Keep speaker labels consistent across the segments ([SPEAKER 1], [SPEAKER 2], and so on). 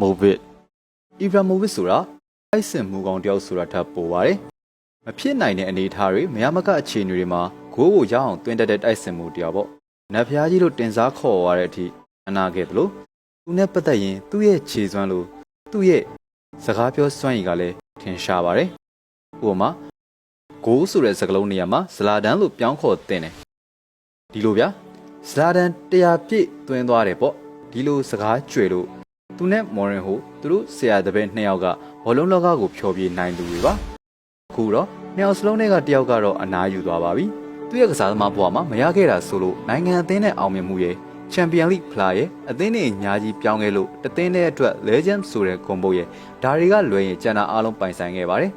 [SPEAKER 1] မိုဗစ်အီဗရာမိုဗစ်ဆိုတာအိုက်စင်မူကောင်တယောက်ဆိုတာထပ်ပိုပါတယ်မဖြစ်နိုင်တဲ့အနေအထားတွေမရမကအခြေအနေတွေမှာဂိုးကိုရအောင်တွင်တက်တဲ့တိုက်စင်မှုတယောက်ပေါ့နတ်ဖျားကြီးတို့တင်စားခေါ်ရတဲ့အထိအနာခဲ့တယ်လို့သူနဲ့ပတ်သက်ရင်သူ့ရဲ့ခြေစွမ်းလို့သူ့ရဲ့စကားပြောစွမ်းရည်ကလည်းထင်ရှားပါတယ်ဥပမာဂိုးဆိုတဲ့စကားလုံးနေရာမှာဇလာဒန်လို့ပြောင်းခေါ်တင်တယ်ဒီလိုဗျာဇလာဒန်တရားပြည့်သွင်းသွားတယ်ပေါ့ဒီလိုစကားကြွေလို့ သူနဲ့မော်ရင်ဟိုသူတို့ဆရာတပည့်နှစ်ယောက်ကဘောလုံးလောကကိုဖျော်ပြနိုင်သူတွေပါအခုတော့နှစ်ယောက်စလုံးတွေကတယောက်ကတော့အနားယူသွားပါပြီသူရဲ့ကစားသမားဘဝမှာမရခဲ့တာဆိုလို့နိုင်ငံအသင်းနဲ့အောင်မြင်မှုရဲ့ချန်ပီယံလိဖလားရဲ့အသင်းနဲ့အညာကြီးပြောင်းခဲ့လို့တသင်းတဲ့အတွက် Legend ဆိုတဲ့ဂုဏ်ပုတ်ရဲ့ဒါတွေကလွယ်ရင်ကျန်တာအားလုံးပိုင်ဆိုင်ခဲ့ပါတယ်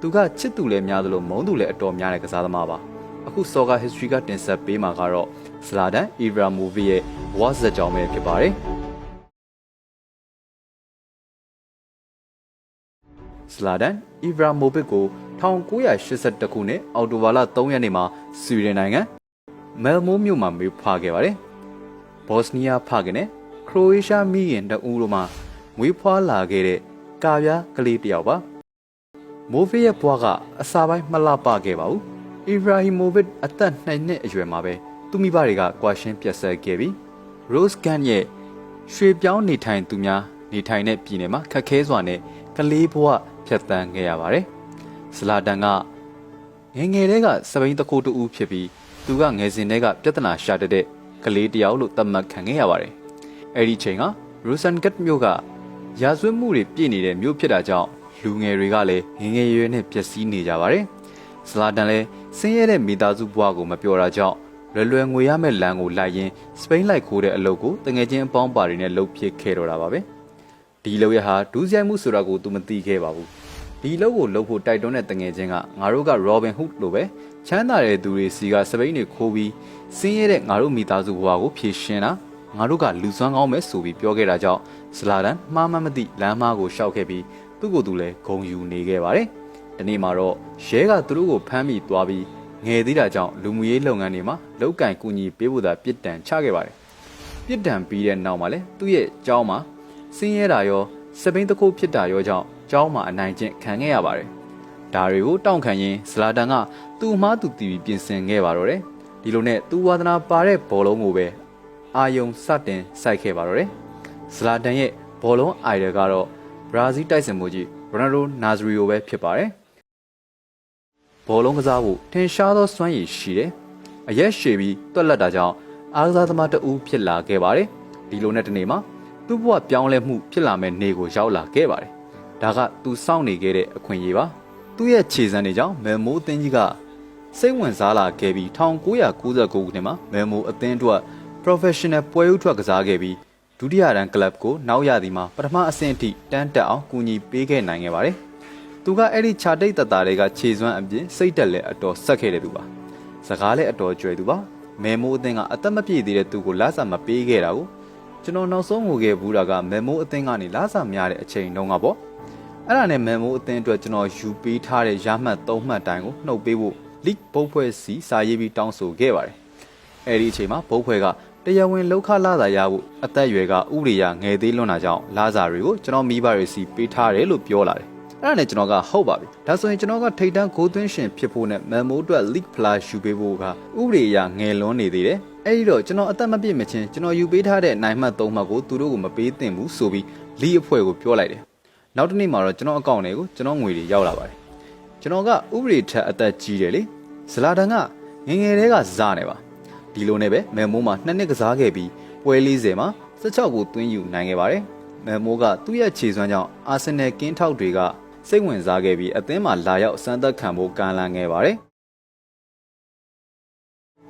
[SPEAKER 1] သူကချစ်သူလည်းများသလိုမုန်းသူလည်းအတော်များတဲ့ကစားသမားပါအခု Soccer History ကတင်ဆက်ပေးမှာကတော့ Zlatan Ibrahimovic ရဲ့ဘဝဇာတ်ကြောင်းပဲဖြစ်ပါတယ် ဇလာဒန်အီဗရာမိုဗစ်ကို1982ခုနှစ်အောက်တိုဘာလ3ရက်နေ့မှာဆွီဒင်နိုင်ငံမဲလ်မိုးမြို့မှာမွေးဖွားခဲ့ပါတယ်။ဘော့စနီးယားဖခင်နဲ့ခရိုအေးရှားမိခင်တအူးတို့မှမွေးဖွားလာခဲ့တဲ့ကာပြားကလေးတစ်ယောက်ပါ။မိုဗစ်ရဲ့ဘွားကအစာပိုင်းမလှပခဲ့ပါဘူး။အီဗရာဟီမိုဗစ်အသက်2နှစ်အရွယ်မှာပဲသူမိဘတွေကကွာရှင်းပြတ်ဆက်ခဲ့ပြီးရို့စ်ကန်ရဲ့ရွှေပြောင်းနေထိုင်သူများ နေထိုင်တဲ့ပြည်နယ်မှာခက်ခဲစွာနဲ့ကလေးဘဝဖြတ်တန်းခဲ့ရပါတယ်။ဇလာတန်ကငယ်ငယ်တည်းကစပိန်တကူတူဦးဖြစ်ပြီးသူကငယ်စဉ်တည်းကပြဿနာရှာတတ်တဲ့ကလေးတစ်ယောက်လို့သတ်မှတ်ခံခဲ့ရပါတယ်။အဲဒီချိန်ကရူဆန်ကတ်မြို့ကရာဇဝတ်မှုတွေပြည့်နေတဲ့မြို့ဖြစ်တာကြောင့်လူငယ်တွေကလည်းငယ်ငယ်ရွယ်ရွယ်နဲ့ပျက်စီးနေကြပါတယ်။ဇလာတန်လည်းဆင်းရဲတဲ့မိသားစုဘဝကိုမပြောတာကြောင့်လွယ်လွယ်ငွေရမဲ့လမ်းကိုလိုက်ရင်းစပိန်လိုက်ခိုးတဲ့အလုပ်ကိုတငယ်ချင်းအပေါင်းပါတွေနဲ့လှုပ်ဖြစ်ခဲ့တော့တာပါပဲ။ ဒီလောက်ရဟာဒူးဆိုင်မှုဆိုတာကို तू မသိခဲ့ပါဘူး။ဒီလောက်ကိုလှုပ်ဖို့တိုက်တွန်းတဲ့တငယ်ချင်းကငါတို့က Robin Hood လိုပဲချမ်းသာတဲ့သူတွေစီကစပိန်တွေခိုးပြီးဆင်းရဲတဲ့ငါတို့မိသားစုဘဝကိုဖြည့်ရှင်းတာငါတို့ကလူစွမ်းကောင်းမယ်ဆိုပြီးပြောခဲ့တာကြောင့်ဇလာဒန်မှားမှမသိလမ်းမကိုရှောက်ခဲ့ပြီးသူ့ကိုယ်သူလည်းဂုံယူနေခဲ့ပါတယ်။ဒီနေ့မှာတော့ရဲကသူတို့ကိုဖမ်းမိသွားပြီးငယ်သေးတာကြောင့်လူမှုရေးလုပ်ငန်းတွေမှာလောက်ကင်ကူညီပေးဖို့သာပြစ်ဒဏ်ချခဲ့ပါတယ်။ပြစ်ဒဏ်ပြီးတဲ့နောက်မှာလည်းသူ့ရဲ့ကျောင်းမှာ ဆင်းရဲတာရောစပိန်တခုဖြစ်တာရောကြောင့်ကျောင်းမှာအနိုင်ကျင့်ခံခဲ့ရပါတယ်။ဒါတွေကိုတောင့်ခံရင်းဇလာတန်ကသူ့မှားသူတည်ပြီးပြင်ဆင်ခဲ့ပါတော့တယ်။ဒီလိုနဲ့သူဝါသနာပါတဲ့ဘောလုံးကိုပဲအာယုံစတင်စိုက်ခဲ့ပါတော့တယ်။ဇလာတန်ရဲ့ဘောလုံးအိုင်ဒယ်ကတော့ဘရာဇီးတိုက်စင်မှုကြီးရိုနယ်ဒိုနာဇရီယိုပဲဖြစ်ပါတယ်။ဘောလုံးကစားဖို့ထင်ရှားသောစွမ်းရည်ရှိတယ်။အရက်ရှည်ပြီးတွက်လက်တာကြောင့်အားကစားသမားတဦးဖြစ်လာခဲ့ပါတယ်။ဒီလိုနဲ့တနေ့မှာ သူ့ဘဝပြောင်းလဲမှုဖြစ်လာမဲ့နေ့ကိုရောက်လာခဲ့ပါတယ်။ဒါကသူစောင့်နေခဲ့တဲ့အခွင့်အရေးပါ။သူ့ရဲ့ခြေစမ်းတွေကြောင့်မဲမိုးအသင်းကြီးကစိတ်ဝင်စားလာခဲ့ပြီး1999ခုနှစ်မှာမဲမိုးအသင်းအတွက် professional ပွဲဥထွက်ကစားခဲ့ပြီးဒုတိယတန်းကလပ်ကိုနောက်ရသည်မှာပထမအဆင့်အထိတန်းတက်အောင်ကူညီပေးခဲ့နိုင်ခဲ့ပါတယ်။သူကအဲ့ဒီခြာတိတ်တတာတွေကခြေစွမ်းအပြင်စိတ်တက်လက်အတော်ဆက်ခဲ့တဲ့သူပါ။စကားလည်းအတော်ကြွယ်သူပါ။မဲမိုးအသင်းကအသက်မပြည့်သေးတဲ့သူကိုလက်စာမပေးခဲ့တာကို ကျွန်တော်နောက်ဆုံးငိုခဲ့ဘူးတာကမဲမိုးအသင်းကနေလာစာများတဲ့အချိန်တုန်းကပေါ့အဲ့ဒါနဲ့မဲမိုးအသင်းအတွက်ကျွန်တော်ယူပေးထားတဲ့ရမှတ်၃မှတ်တိုင်းကိုနှုတ်ပေးဖို့ league ဘုတ်ဖွဲ့စီစာရေးပြီးတောင်းဆိုခဲ့ပါတယ်အဲ့ဒီအချိန်မှာဘုတ်ဖွဲ့ကတရားဝင်လောက်ခလာသာရဖို့အသက်အရွယ်ကဥပဒေရငယ်သေးလွန်းတာကြောင့်လာစာတွေကိုကျွန်တော်မိဘတွေစီပေးထားတယ်လို့ပြောလာတယ် အဲ့ဒါနဲ့ကျွန်တော်ကဟုတ်ပါပြီဒါဆိုရင်ကျွန်တော်ကထိတ်တန်းဂိုးသွင်းရှင်ဖြစ်ဖို့နဲ့မန်မိုးအတွက် league plus ယူပေးဖို့ကဥပဒေအရငယ်လွန်းနေသေးတယ်အဲ့ဒီတော့ကျွန်တော်အသက်မပြည့်မချင်းကျွန်တော်ယူပေးထားတဲ့နိုင်မှတ်၃မှတ်ကိုသူတို့ကမပေးသင့်ဘူးဆိုပြီးလီအဖွဲ့ကိုပြောလိုက်တယ်နောက်တစ်နေ့မှာတော့ကျွန်တော်အကောင့်တွေကိုကျွန်တော်ငွေတွေရောက်လာပါတယ်ကျွန်တော်ကဥပဒေထက်အသက်ကြီးတယ်လေဇလာတန်ကငငယ်တည်းကဇာနေပါဒီလိုနဲ့ပဲမဲမိုးမှာနှစ်နှစ်ကစားခဲ့ပြီးပွဲ40မှာ16ကိုသွင်းယူနိုင်ခဲ့ပါတယ်မဲမိုးကသူ့ရဲ့ခြေစွမ်းကြောင့်အာဆင်နယ်ကင်းထောက်တွေက စိတ်ဝင်စားခဲ့ပြီးအသင်းမှာလာရောက်စမ်းသပ်ခံဖို့ကမ်းလှမ်းခဲ့ပါတယ်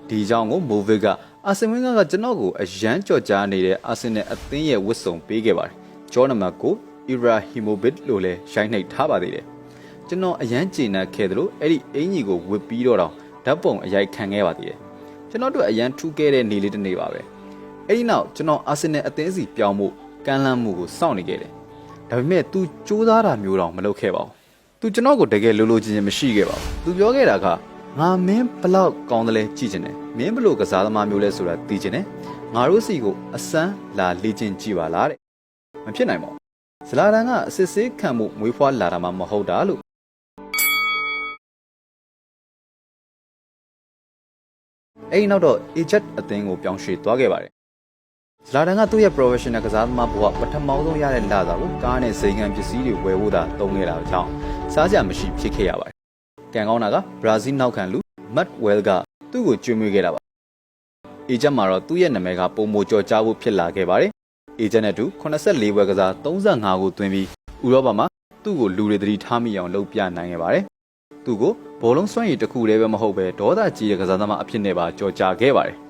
[SPEAKER 1] ဒီကြောင့်ကိုမိုဗစ်ကအာဆင်ဝင်းကကျွန်တော်ကိုအရန်ကြော်ကြားနေတဲ့အာဆင်နယ်အသင်းရဲ့ဝတ်စုံပေးခဲ့ပါတယ်ဂျောနမတ်ကိုအီရာဟီမိုဗစ်လို့လည်းရှိုင်းနှိပ်ထားပါသေးတယ်ကျွန်တော်အရန်ကျေနပ်ခဲ့တယ်လို့အဲ့ဒီအင်ကြီးကိုဝစ်ပြီးတော့တော့ဓာတ်ပုံအရိုက်ခံခဲ့ပါသေးတယ်ကျွန်တော်တို့အရန်ထူးခဲ့တဲ့နေလေးတစ်နေ့ပါပဲအဲ့ဒီနောက်ကျွန်တော်အာဆင်နယ်အသင်းစီပြောင်းဖို့ကမ်းလှမ်းမှုကိုစောင့်နေခဲ့တယ် ဒါပေမဲ့သူစူးစမ်းတာမျိုးတော့မလုပ်ခဲ့ပါဘူးသူကျွန်တော်ကိုတကယ်လိုလိုချင်ချင်မရှိခဲ့ပါဘူးသူပြောခဲ့တာကငါမင်းဘလောက်ကောင်းတယ်လဲကြည့်ချင်တယ်မင်းဘလို့ကစားသမားမျိုးလဲဆိုတာသိချင်တယ်ငါတို့စီကိုအစမ်းလာလေ့ကျင့်ကြည့်ပါလားတဲ့မဖြစ်နိုင်ပါဘူးဇလာတန်ကအစစ်စေးခံမှုမွေးဖွားလာတာမှမဟုတ်တာလို့အဲ့နောက်တော့ Egypt အသင်းကိုပြောင်းရွှေ့သွားခဲ့ပါတယ် ဇလာဒန်ကသူ့ရဲ့ professional ကစားသမားဘဝပထမဆုံးရတဲ့လစာကိုကားနဲ့စိန်ခံပစ္စည်းတွေဝယ်ဖို့သာသုံးခဲ့တာကြောင့်စားစရာမရှိဖြစ်ခဲ့ရပါတယ်။ကံကောင်းတာကဘရာဇီးနောက်ခံလူ Matt Well ကသူ့ကိုကျွေးမွေးခဲ့တာပါ။ Eject မှာတော့သူ့ရဲ့နာမည်ကပုံမကျော်ကြားဖို့ဖြစ်လာခဲ့ပါတယ်။ Eject နဲ့အတူ84ဘွဲကစား35ကိုသွင်းပြီးဥရောပမှာသူ့ကိုလူတွေသတိထားမိအောင်လုပ်ပြနိုင်ခဲ့ပါတယ်။သူ့ကိုဘောလုံးစွမ်းရည်တစ်ခုတည်းပဲမဟုတ်ပဲဒေါသကြီးတဲ့ကစားသမားအဖြစ်နဲ့ပါကြော်ကြားခဲ့ပါတယ်။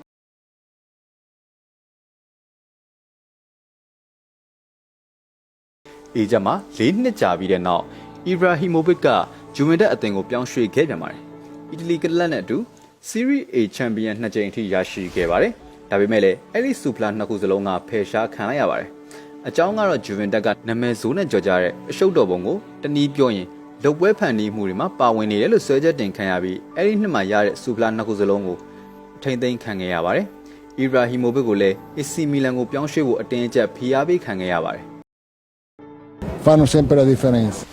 [SPEAKER 1] အေဂျက်မှာ၄နှစ်ကြာပြီးတဲ့နောက်အီဘရာဟီမိုဗစ်ကဂျူဝင်တက်အသင်းကိုပြောင်းရွှေ့ခဲ့ပြန်ပါတယ်။အီတလီကလပ်နဲ့အတူ Serie A ချန်ပီယံနှစ်ကြိမ်အထိရရှိခဲ့ပါတယ်။ဒါပေမဲ့လည်းအဲ့ဒီစူပလာနှစ်ခုစလုံးကဖယ်ရှားခံလိုက်ရပါတယ်။အကြောင်းကတော့ဂျူဝင်တက်ကနာမည်ဆိုးနဲ့ကြော်ကြတဲ့အရှုပ်တော်ပုံကိုတနည်းပြောရင်လုတ်ပွဲဖန်တီးမှုတွေမှာပါဝင်နေတယ်လို့ဆွဲချက်တင်ခံရပြီးအဲ့ဒီနှစ်မှာရတဲ့စူပလာနှစ်ခုစလုံးကိုထိမ့်သိမ်းခံခဲ့ရပါတယ်။အီဘရာဟီမိုဗစ်ကိုလည်း AC မီလန်ကိုပြောင်းရွှေ့ဖို့အတင်းအကျပ်ဖိအားပေးခံခဲ့ရပါတယ်
[SPEAKER 2] fanno sempre la differenza.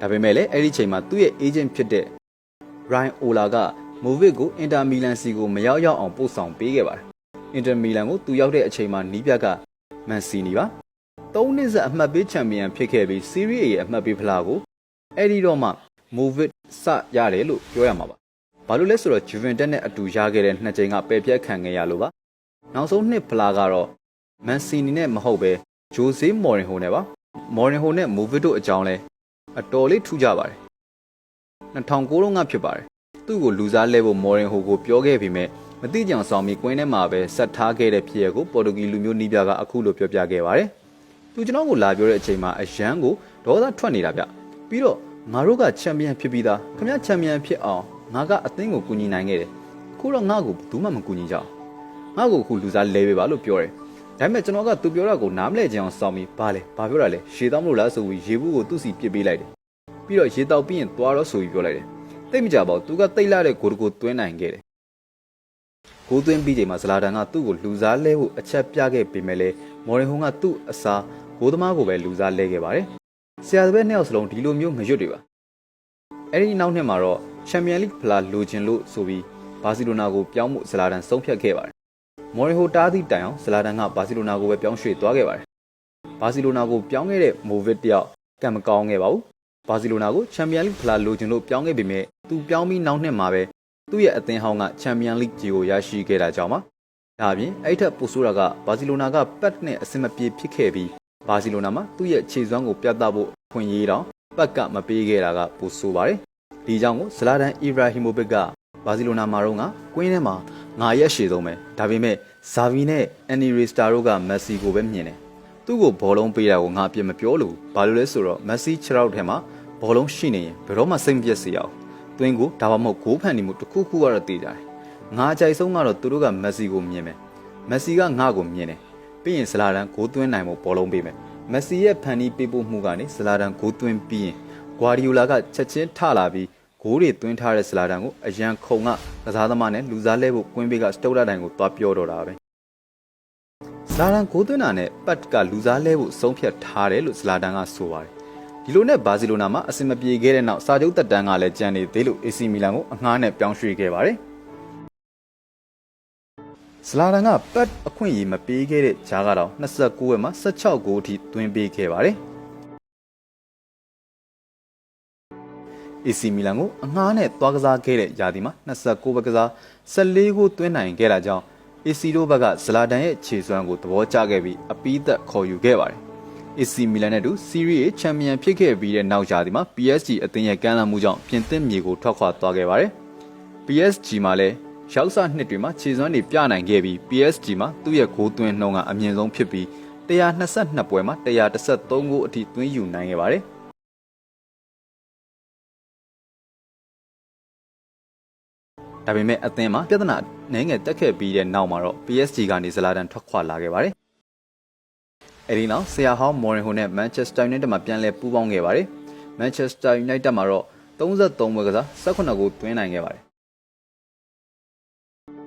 [SPEAKER 1] ဒါပေမဲ့လည်းအဲ့ဒီချိန်မှာသူ့ရဲ့ agent ဖြစ်တဲ့ Ryan Ola က Movit ကို Inter Milan စီကိုမရောက်ရောက်အောင်ပို့ဆောင်ပေးခဲ့ပါတယ်။ Inter Milan ကိုသူရောက်တဲ့အချိန်မှာနီးပြက Mancini ပါ။၃နှစ်ဆက်အမှတ်ပေးချန်ပီယံဖြစ်ခဲ့ပြီး Serie A ရဲ့အမှတ်ပေးဖလားကိုအဲ့ဒီတော့မှ Movit စရတယ်လို့ပြောရမှာပါ။ ဘာလို့လဲဆိုတော့ Juventus နဲ့အတူရခဲ့တဲ့နှစ်ချိန်ကပယ်ပြတ်ခံခဲ့ရလို့ပါ။နောက်ဆုံးနှစ်ဖလားကတော့ Mancini နဲ့မဟုတ်ပဲ Jose Mourinho နဲ့ပါ။ Mourinho နဲ့ Movit တို့အကြောင်းလဲအတော်လေးထူးကြပါတယ်2009လုံးကဖြစ်ပါတယ်သူ့ကိုလူစားလဲဖို့မော်ရင်ဟိုကိုပြောခဲ့ပြီးမြဲမတိကြအောင်ဆောင်ပြီးကွင်းထဲမှာပဲဆက်ထားခဲ့တဲ့ဖြစ်ရပ်ကိုပေါ်တူဂီလူမျိုးနီးပြကအခုလိုပြောပြခဲ့ပါတယ်သူကျွန်တော်ကိုလာပြောတဲ့အချိန်မှာအရန်ကိုဒေါသထွက်နေတာဗျပြီးတော့ငါတို့ကချန်ပီယံဖြစ်ပြီးသားခင်ဗျချန်ပီယံဖြစ်အောင် ငါကအသင်းကိုကူညီနိုင်ခဲ့တယ်ခုတော့ငါ့ကိုဘူးမှမကူညီကြအောင်ငါ့ကိုအခုလူစားလဲပေးပါလို့ပြောတယ်ဒါပေမဲ့ကျွန်တော်ကသူပြောတာကိုနားမလဲကြအောင်စောင့်ပြီးဘာလဲဘာပြောတာလဲရေတောင်းမလို့လားဆိုပြီးရေဘူးကိုသူ့စီပစ်ပေးလိုက်တယ်ပြီးတော့ရေတောက်ပြီးရင်သွားတော့ဆိုပြီးပြောလိုက်တယ်တိတ်မကြပါဘူးသူကတိတ်လာတဲ့ဂိုးတကိုသွင်းနိုင်ခဲ့တယ်ဂိုးသွင်းပြီးချိန်မှာဇလာတန်ကသူ့ကိုလူစားလဲဖို့အချက်ပြခဲ့ပေမဲ့လည်းမော်ရင်ဟွန်ကသူ့အစားဂိုးသမားကိုပဲလူစားလဲခဲ့ပါတယ်ဆရာတပည့်နှစ်ယောက်စလုံးဒီလိုမျိုးမရွတ်တွေပါအဲ့ဒီနောက်နှစ်မှာတော့ ချန်ပီယံလိဖလားလိုချင်လို့ဆိုပြီးဘာစီလိုနာကိုပြောင်းမှုဇလာတန်ဆုံးဖြတ်ခဲ့ပါတယ်မော်ရီဟိုတားသည့်တိုင်အောင်ဇလာတန်ကဘာစီလိုနာကိုပဲပြောင်းရွှေ့သွားခဲ့ပါတယ်။ဘာစီလိုနာကိုပြောင်းခဲ့တဲ့မိုဗစ်တယောက်ကံမကောင်းခဲ့ပါဘူး။ဘာစီလိုနာကိုချန်ပီယံလိဖလားလိုချင်လို့ပြောင်းခဲ့ပေမဲ့သူပြောင်းပြီးနောက်နှစ်မှာပဲသူ့ရဲ့အသင်းဟောင်းကချန်ပီယံလိကြီးကိုရရှိခဲ့တာကြောင့်ပါ။ဒါအပြင်အဲ့ထက်ပိုဆိုးတာကဘာစီလိုနာကပတ်နဲ့အဆင်မပြေဖြစ်ခဲ့ပြီးဘာစီလိုနာမှာသူ့ရဲ့ခြေစွမ်းကိုပြသဖို့ဖွင့်ရေးတော့ပတ်ကမပေးခဲ့တာကပိုဆိုးပါတယ်။ ဒီကြောင့်ကိုဇလာဒန်အီဘရာဟီမိုဗစ်ကဘာစီလိုနာမှာတော့ကကွင်းထဲမှာငါရက်ရှည်ဆုံးပဲဒါပေမဲ့ဇာဗီနဲ့အန်နီရီစတာတို့ကမက်ဆီကိုပဲမြင်တယ်သူ့ကိုဘောလုံးပေးတာကိုငါအပြစ်မပြောလို့ဘာလို့လဲဆိုတော့မက်ဆီခြေထောက်ထဲမှာဘောလုံးရှိနေရင်ဘယ်တော့မှစိတ်မပြတ်စေအောင်သွင်းကိုဒါမှမဟုတ်ဂိုးဖန်နေမှုတစ်ခုခုကတော့တည်ကြတယ်ငါအကြိုက်ဆုံးကတော့သူတို့ကမက်ဆီကိုမြင်မယ်မက်ဆီကငါ့ကိုမြင်တယ်ပြီးရင်ဇလာဒန်ဂိုးသွင်းနိုင်မှုဘောလုံးပေးမယ်မက်ဆီရဲ့ဖန်တီးပေးပို့မှုကနေဇလာဒန်ဂိုးသွင်းပြီးရင် ဂွာဒီယိုလာကချက်ချင်းထလာပြီးဂိုးတွေသွင်းထားတဲ့ဇလာဒန်ကိုအရန်ခုံကကစားသမားနဲ့လူစားလဲဖို့ကွင်းဘေးကစတုတ်လာတိုင်ကိုသွားပြောတော့တာပဲဇလာဒန်ဂိုးသွင်းတာနဲ့ပတ်ကလူစားလဲဖို့ဆုံးဖြတ်ထားတယ်လို့ဇလာဒန်ကဆိုပါတယ်ဒီလိုနဲ့ဘာစီလိုနာမှာအဆင်မပြေခဲ့တဲ့နောက်စာချုပ်တက်တန်းကလည်းကြံနေသေးလို့ AC မီလန်ကိုအငှားနဲ့ပြောင်းရွှေ့ခဲ့ပါတယ်ဇလာဒန်ကပတ်အခွင့်အရေးမပေးခဲ့တဲ့ဂျားကတော့29ဝက်မှာ16ဂိုးအထိသွင်းပေးခဲ့ပါတယ် AC မီလန်ကိုအငှားနဲ့သွားကစားခဲ့တဲ့ယာဒီမှာ29ဘက်ကစား14ကိုသွင်းနိုင်ခဲ့တာကြောင့် AC တို့ဘက်ကဇလာဒန်ရဲ့ခြေစွမ်းကိုသဘောကျခဲ့ပြီးအပီးသက်ခေါ်ယူခဲ့ပါတယ်။ AC မီလန်နဲ့တူ Serie A ချန်ပီယံဖြစ်ခဲ့ပြီးတဲ့နောက်ယာဒီမှာ PSG အသင်းရဲ့ကမ်းလှမ်းမှုကြောင့်ပြင်သစ်မြေကိုထွက်ခွာသွားခဲ့ပါတယ်။ PSG မှာလည်းရောက်စားနှစ်တွေမှာခြေစွမ်းတွေပြနိုင်ခဲ့ပြီး PSG မှာသူ့ရဲ့ဂိုးသွင်းနှုန်းကအမြင့်ဆုံးဖြစ်ပြီး122ပွဲမှာ113ဂိုးအထိသွင်းယူနိုင်ခဲ့ပါတယ်။ ဒါပေမဲ့အသင်းမှာပြဿနာနည်းငယ်တက်ခဲ့ပြီးတဲ့နောက်မှာတော့ PSG ကနေဇလာဒန်ထွက်ခွာလာခဲ့ပါတယ်။အဲဒီနောက်ဆရာဟောင်းမော်ရင်ဟိုနဲ့ Manchester United မှာပြန်လည်ပူးပေါင်းခဲ့ပါတယ်။ Manchester United မှာတော့33ပွဲကစား18ဂိုးသွင်းနိုင်ခဲ့ပါတယ်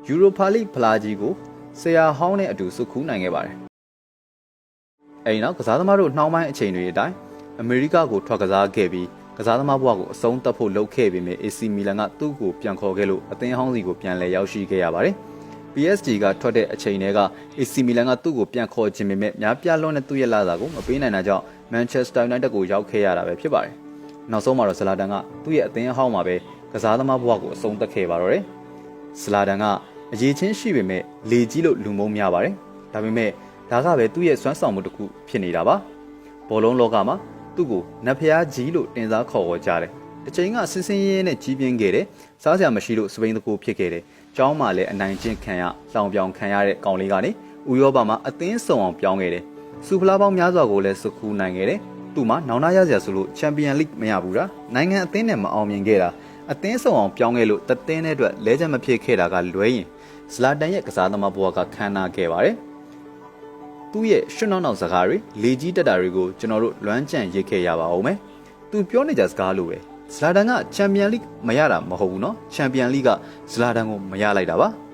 [SPEAKER 1] ယူရိုပါလိဖလားကြီးကိုဆရာဟောင်းနဲ့အတူစုခူးနိုင်ခဲ့ပါတယ်။အဲဒီနောက်ကစားသမားတို့နှောင်းပိုင်းအချိန်တွေအတိုင်းအမေရိကကိုထွက်ကစားခဲ့ပြီး ကစားသမားဘဝကိုအဆုံးသတ်ဖို့လုပ်ခဲ့ပေမဲ့ AC Milan ကသူ့ကိုပြန်ခေါ်ခဲ့လို့အသင်းဟောင်းစီကိုပြန်လည်ရောက်ရှိခဲ့ရပါတယ်။ PSG ကထွက်တဲ့အချိန်တွေက AC Milan ကသူ့ကိုပြန်ခေါ်ခြင်းပေမဲ့များပြားလွန်းတဲ့သူ့ရဲ့လာစာကိုမပေးနိုင်တာကြောင့် Manchester United ကိုရောက်ခဲ့ရတာပဲဖြစ်ပါတယ်။နောက်ဆုံးမှာတော့ဇလာတန်ကသူ့ရဲ့အသင်းအဟောင်းမှာပဲကစားသမားဘဝကိုအဆုံးသတ်ခဲ့ပါတော့တယ်။ဇလာတန်ကအရေးချင်းရှိပေမဲ့လေကြီးလို့လူမုန်းများပါတယ်။ဒါပေမဲ့ဒါကပဲသူ့ရဲ့စွမ်းဆောင်မှုတစ်ခုဖြစ်နေတာပါ။ဘောလုံးလောကမှာ သူ့ကိုနတ်ဖျားကြီးလို့တင်စားခေါ်ခေါ်ကြတယ်။တစ်ချိန်ကဆင်းဆင်းရဲရဲနဲ့ကြီးပြင်းခဲ့တယ်။စားစရာမရှိလို့စပိန်တကူဖြစ်ခဲ့တယ်။ကျောင်းမှာလည်းအနိုင်ကျင့်ခံရလောင်ပြောင်ခံရတဲ့ကောင်လေးကနေဥရောပမှာအသင်းစုံအောင်ပြောင်းခဲ့တယ်။စူဖလားပေါင်းများစွာကိုလည်းစုခူးနိုင်ခဲ့တယ်။သူ့မှာနောင်နာရစရာဆိုလို့ချန်ပီယံလိမရဘူးလား။နိုင်ငံအသင်းနဲ့မအောင်မြင်ခဲ့တာအသင်းစုံအောင်ပြောင်းခဲ့လို့တသင်းတဲ့အတွက်လဲချက်မဖြစ်ခဲ့တာကလွဲရင်ဇလာတန်ရဲ့ကစားသမားဘဝကခမ်းနားခဲ့ပါတယ်။ သူ့ရဲ့ရွှွနောက်နောက်စကားတွေလေကြီးတက်တာတွေကိုကျွန်တော်တို့လွမ်းကြံရိတ်ခဲ့ရပါအောင်မယ်။သူပြောနေကြစကားလိုပဲ။ဇလာတန်ကချန်ပီယံလိမရတာမဟုတ်ဘူးနော်။ချန်ပီယံလိကဇလာတန်ကိုမရလိုက်တာပါ။